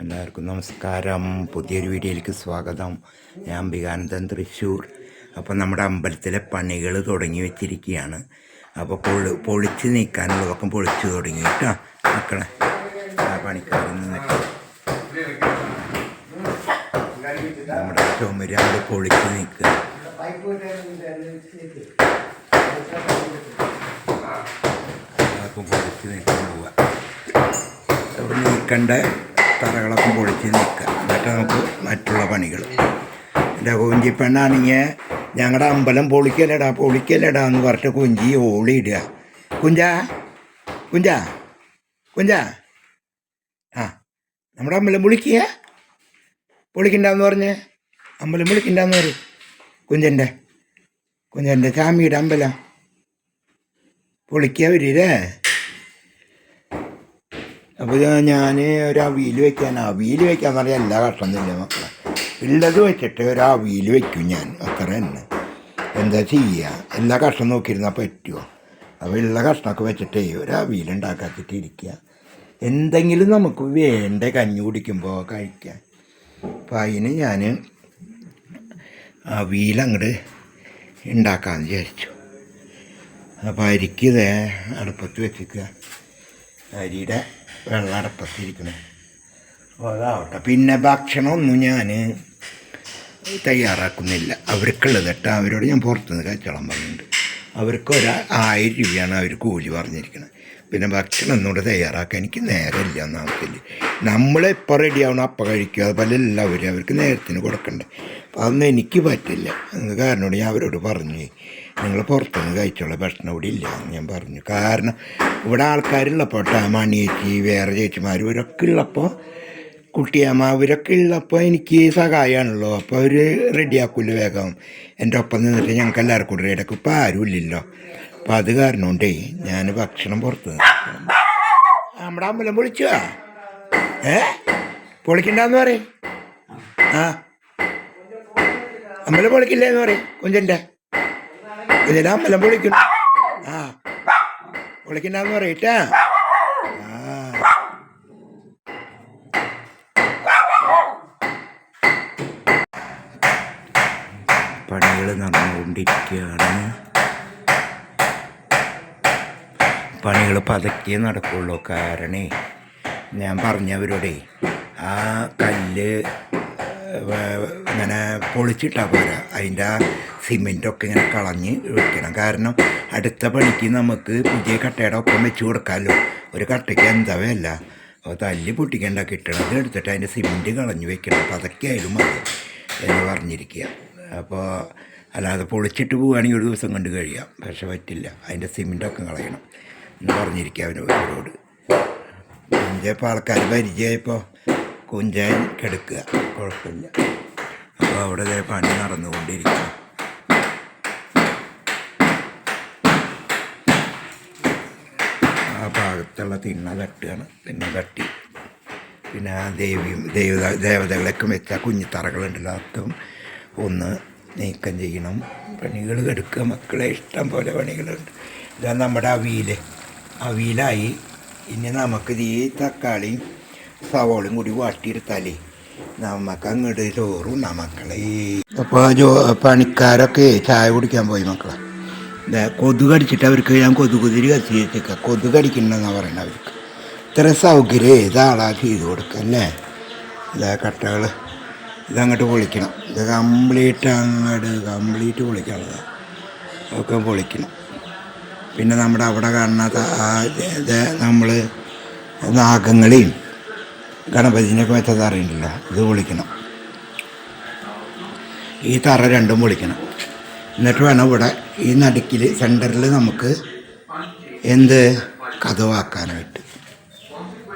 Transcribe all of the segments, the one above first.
എല്ലാവർക്കും നമസ്കാരം. പുതിയൊരു വീഡിയോയിലേക്ക് സ്വാഗതം. ഞാൻ അംബികാനന്ദൻ തൃശ്ശൂർ. അപ്പോൾ നമ്മുടെ അമ്പലത്തിലെ പണികൾ തുടങ്ങി വെച്ചിരിക്കുകയാണ്. അപ്പോൾ പൊളി പൊളിച്ച് നീക്കാനുള്ളതൊക്കെ പൊളിച്ച് തുടങ്ങി കേട്ടോ മക്കളെ ആ പണിക്കാരിൽ നിന്നൊക്കെ നമ്മുടെ ചുമരാട് പൊളിച്ച് നീക്കുക അപ്പം പൊളിച്ച് നീക്കാൻ പോവുക അവിടെ നീക്കേണ്ട? തറകളൊക്കെ പൊളിച്ച് നിൽക്കുക. എന്നിട്ട് നമുക്ക് മറ്റുള്ള പണികൾ. എന്റെ കുഞ്ചി പെണ്ണാണെങ്കിൽ ഞങ്ങളുടെ അമ്പലം പൊളിക്കലടാ പൊളിക്കലടാ എന്ന് പറഞ്ഞിട്ട് കുഞ്ചി ഓളിയിടുക കുഞ്ചാ കുഞ്ചാ കുഞ്ചാ. ആ നമ്മുടെ അമ്പലം പൊളിക്കുക പൊളിക്കണ്ടെന്ന് പറഞ്ഞ്? അമ്പലം പൊളിക്കണ്ടെന്ന് പറയും. കുഞ്ചന്റെ കുഞ്ചന്റെ ചാമിയുടെ അമ്പലം. പൊളിക്കുക വരില്ലേ? അപ്പോൾ ഞാൻ ഒരു അവിയിൽ വയ്ക്കാൻ അവിയിൽ വയ്ക്കാന്ന് പറഞ്ഞാൽ എല്ലാ കഷ്ടമൊന്നുമില്ല മക്കളെ. ഉള്ളത് വെച്ചിട്ട് ഒരു അവിയിൽ വയ്ക്കും ഞാൻ. അത്ര തന്നെ. എന്താ ചെയ്യുക എല്ലാ കഷ്ടം നോക്കിയിരുന്നാൽ പറ്റുമോ അപ്പോൾ ഉള്ള കഷ്ണമൊക്കെ വെച്ചിട്ടേ ഒരു അവിയിൽ ഉണ്ടാക്കാത്തിട്ട് ഇരിക്കുക എന്തെങ്കിലും നമുക്ക് വേണ്ട കഞ്ഞി കുടിക്കുമ്പോൾ കഴിക്കാൻ അപ്പം അതിന് ഞാൻ അവിയിൽ അങ്ങോട്ട് ഉണ്ടാക്കാമെന്ന് വിചാരിച്ചു. അപ്പോൾ അരിക്ക് അടുപ്പത്ത് വെച്ചിരിക്കുക അരിയുടെ വെള്ളം അടപ്പത്തിരിക്കണേ അപ്പോൾ അതാവട്ടെ. പിന്നെ ഭക്ഷണമൊന്നും ഞാൻ തയ്യാറാക്കുന്നില്ല. അവർക്കുള്ളത് കേട്ടോ. അവരോട് ഞാൻ പുറത്തുനിന്ന് കച്ചവടം പറഞ്ഞിട്ടുണ്ട്. അവർക്ക് ഒരു ആയിരം രൂപയാണ് അവർ കൂലി പറഞ്ഞിരിക്കുന്നത് പിന്നെ ഭക്ഷണം ഒന്നുകൂടെ തയ്യാറാക്കാൻ എനിക്ക് നേരമില്ല ഒന്നാമത്തില്ല നമ്മളെപ്പോൾ റെഡി ആവണം അപ്പം കഴിക്കുക അതുപോലെ എല്ലാവരും അവർക്ക് നേരത്തിന് കൊടുക്കണ്ടേ. അപ്പം അതൊന്നും എനിക്ക് പറ്റില്ല. അത് കാരണം ഞാൻ അവരോട് പറഞ്ഞു നിങ്ങൾ പുറത്തുനിന്ന് കഴിച്ചുള്ള ഭക്ഷണം ഇവിടെ ഇല്ല എന്ന് ഞാൻ പറഞ്ഞു. കാരണം ഇവിടെ ആൾക്കാരുള്ളപ്പോൾ ട്ടാ മണിയേച്ചി വേറെ ചേച്ചിമാർ ഇവരൊക്കെ ഉള്ളപ്പോൾ കുട്ടിയമ്മ ഉള്ളപ്പോൾ എനിക്ക് സഹായമാണല്ലോ. അപ്പോൾ അവർ റെഡിയാക്കില്ല വേഗം. എന്റെ ഒപ്പം നിന്നിട്ട് ഞങ്ങൾക്ക് എല്ലാവർക്കും കൂടി ഇടയ്ക്ക് ഇപ്പോൾ ആരും ഇല്ലല്ലോ. അപ്പോൾ അത് കാരണം കൊണ്ടേ ഞാൻ ഭക്ഷണം പുറത്ത് നമ്മുടെ അമ്പലം പൊളിച്ചോ? ഏ? പൊളിക്കണ്ടെന്ന് പറയും. ആ. അമ്പലം പൊളിക്കില്ലേന്ന് പറയും. കുഞ്ചന്റെ. കുഞ്ചന്റെ അമ്പലം ആ. പൊളിക്കണ്ടെന്ന് പറയട്ടാ. പണികൾ നടന്നുകൊണ്ടിരിക്കുകയാണ്. പണികൾ പതുക്കെ നടക്കുള്ളൂ. കാരണേ ഞാൻ പറഞ്ഞവരോടേ ആ കല്ല് ഇങ്ങനെ പൊളിച്ചിട്ടാൽ പോരാ. അതിന്റെ ആ സിമെന്റൊക്കെ ഇങ്ങനെ കളഞ്ഞ് വെക്കണം. കാരണം അടുത്ത പണിക്ക് നമുക്ക് പുതിയ കട്ടയുടെ ഒപ്പം വെച്ച് കൊടുക്കാമല്ലോ. ഒരു കട്ടയ്ക്ക് എന്താ വില അപ്പോൾ തല്ലി പൊട്ടിക്കേണ്ട കിട്ടണത് എടുത്തിട്ട് അതിന്റെ സിമെന്റ് കളഞ്ഞ് വെക്കണം. അപ്പോൾ അതൊക്കെ ആയാലും മതി എന്ന് പറഞ്ഞിരിക്കുക. അപ്പോൾ അല്ലാതെ പൊളിച്ചിട്ട് പോവുകയാണെങ്കിൽ ഒരു ദിവസം കൊണ്ട് കഴിയാം. പക്ഷെ പറ്റില്ല. അതിന്റെ സിമെന്റൊക്കെ കളയണം എന്ന് പറഞ്ഞിരിക്കുക അവനോട്. ഇപ്പോൾ ആൾക്കാർ പരിചയമായപ്പോൾ കുഞ്ചാൻ കെടുക്കുക. കുഴപ്പമില്ല. അപ്പോൾ അവിടെ പണി നടന്നുകൊണ്ടിരിക്കുക ആ ഭാഗത്തുള്ള തിണ്ണ തട്ടുകയാണ്. തിണ്ണ തട്ടി. പിന്നെ ആ ദേവിയും ദേവത ദേവതകളൊക്കെ വെച്ച കുഞ്ഞിത്തറകളുണ്ടല്ലോ അതൊക്കെ ഒന്ന് നീക്കം ചെയ്യണം. പണികൾ കെടുക്കുക മക്കളെ ഇഷ്ടം പോലെ പണികളുണ്ട്. ഇതാണ് നമ്മുടെ അവിയിൽ അവിയിലായി. ഇനി നമുക്ക് ഈ തക്കാളിയും സവോളയും കൂടി വാട്ടിയെടുത്താലേ നമുക്ക് അങ്ങോട്ട് ചോറും മക്കളെ. അപ്പോൾ ജോ പണിക്കാരൊക്കെ ചായ കുടിക്കാൻ പോയി മക്കളെ. ദേ കൊതുക് കടിച്ചിട്ട് അവർക്ക് ഞാൻ കൊതുകുതിരി കത്തി വെച്ചേക്കാം. കൊതുക് കടിക്കണമെന്നാണ് പറയുന്നത് അവർക്ക്. ഇത്ര സൗകര്യം ഏതാളാ ചെയ്ത് കൊടുക്കല്ലേ അല്ലേ? കട്ടകൾ ഇതങ്ങോട്ട് പൊളിക്കണം. ഇത് കംപ്ലീറ്റ് അങ്ങോട്ട് കംപ്ലീറ്റ് പൊളിക്കാനുള്ളതാണ് ഒക്കെ പൊളിക്കണം. പിന്നെ നമ്മുടെ അവിടെ കാണുന്ന നമ്മൾ നാഗങ്ങളെയും ഗണപതിനൊക്കെ വെച്ച തറയുണ്ടല്ലോ ഇത് പൊളിക്കണം. ഈ തറ രണ്ടും പൊളിക്കണം. എന്നിട്ട് വേണം ഇവിടെ ഈ നടുക്കിൽ സെന്ററിൽ നമുക്ക് എന്ത് കഥവാക്കാനായിട്ട്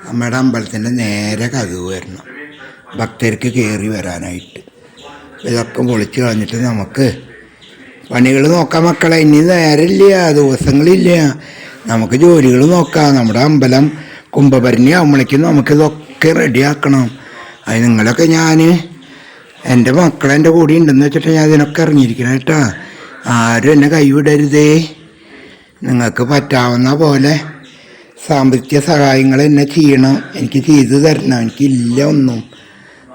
നമ്മുടെ അമ്പലത്തിന്റെ നേരെ കഥവ് വരണം. ഭക്തർക്ക് കയറി വരാനായിട്ട്. ഇതൊക്കെ പൊളിച്ച് കളഞ്ഞിട്ട് നമുക്ക് പണികൾ നോക്കാം മക്കളെ. ഇനി നേരമില്ല ദിവസങ്ങളില്ല. നമുക്ക് ജോലികൾ നോക്കാം. നമ്മുടെ അമ്പലം കുംഭഭരണി ആവുമ്പോഴേക്കും നമുക്കിതൊക്കെ റെഡിയാക്കണം. അത് നിങ്ങളൊക്കെ ഞാൻ എന്റെ മക്കൾ എന്റെ കൂടെ ഉണ്ടെന്ന് വെച്ചിട്ട് ഞാൻ ഇതിനൊക്കെ ഇറങ്ങിയിരിക്കണം കേട്ടോ. ആരും എന്നെ കൈവിടരുതേ. നിങ്ങൾക്ക് പറ്റാവുന്ന പോലെ സാമ്പത്തിക സഹായങ്ങൾ എന്നെ ചെയ്യണം. എനിക്ക് ചെയ്തു തരണം. എനിക്കില്ല ഒന്നും.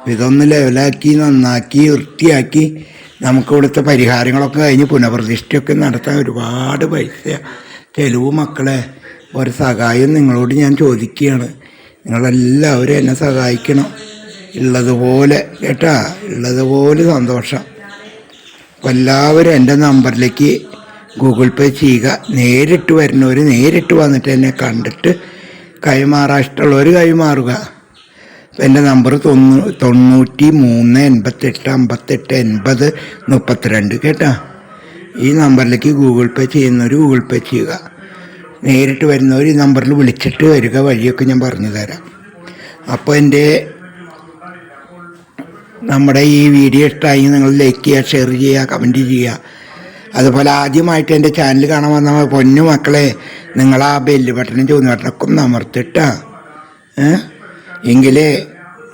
ഇതൊന്ന് ലെവലാക്കി നന്നാക്കി വൃത്തിയാക്കി നമുക്ക് ഇവിടുത്തെ പരിഹാരങ്ങളൊക്കെ കഴിഞ്ഞ് പുനഃപ്രതിഷ്ഠയൊക്കെ നടത്താൻ ഒരുപാട് പൈസ ചെലവ് മക്കളെ ഒരു സഹായം നിങ്ങളോട് ഞാൻ ചോദിക്കുകയാണ്. നിങ്ങളെല്ലാവരും എന്നെ സഹായിക്കണം. ഉള്ളതുപോലെ കേട്ടാ? ഉള്ളതുപോലെ സന്തോഷം. അപ്പം എല്ലാവരും എന്റെ നമ്പറിലേക്ക് ഗൂഗിൾ പേ ചെയ്യുക. നേരിട്ട് വരുന്നവർ നേരിട്ട് വന്നിട്ട് എന്നെ കണ്ടിട്ട് കൈമാറാൻ ഇഷ്ടമുള്ളവർ കൈമാറുക. അപ്പം എന്റെ നമ്പർ തൊണ്ണൂ തൊണ്ണൂറ്റി മൂന്ന് എൺപത്തെട്ട് അമ്പത്തെട്ട് എൺപത് മുപ്പത്തിരണ്ട് കേട്ടോ? ഈ നമ്പറിലേക്ക് ഗൂഗിൾ പേ ചെയ്യുന്നവർ ഗൂഗിൾ പേ ചെയ്യുക. നേരിട്ട് വരുന്നവർ ഈ നമ്പറിൽ വിളിച്ചിട്ട് വരിക വഴിയൊക്കെ ഞാൻ പറഞ്ഞു തരാം. അപ്പോൾ എന്റെ നമ്മുടെ ഈ വീഡിയോ ഇഷ്ടമായി നിങ്ങൾ ലൈക്ക് ചെയ്യുക ഷെയർ ചെയ്യുക കമന്റ് ചെയ്യുക. അതുപോലെ ആദ്യമായിട്ട് എന്റെ ചാനൽ കാണാൻ വന്ന പൊന്നു മക്കളെ നിങ്ങൾ ആ ബെല്ല് ബട്ടനും ചൂന്ന് ബട്ടനൊക്കെ ഒന്ന് അമർത്തിട്ടാ എന്നെ എങ്കിലേ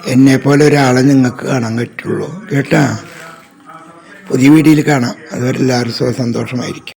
എന്നെപ്പോലെ ഒരാളെ നിങ്ങൾക്ക് കാണാൻ പറ്റുള്ളൂ. കേട്ടാ? പുതിയ വീഡിയോയിൽ കാണാം. അതുവരെ എല്ലാവരും സുഖ സന്തോഷമായിരിക്കും.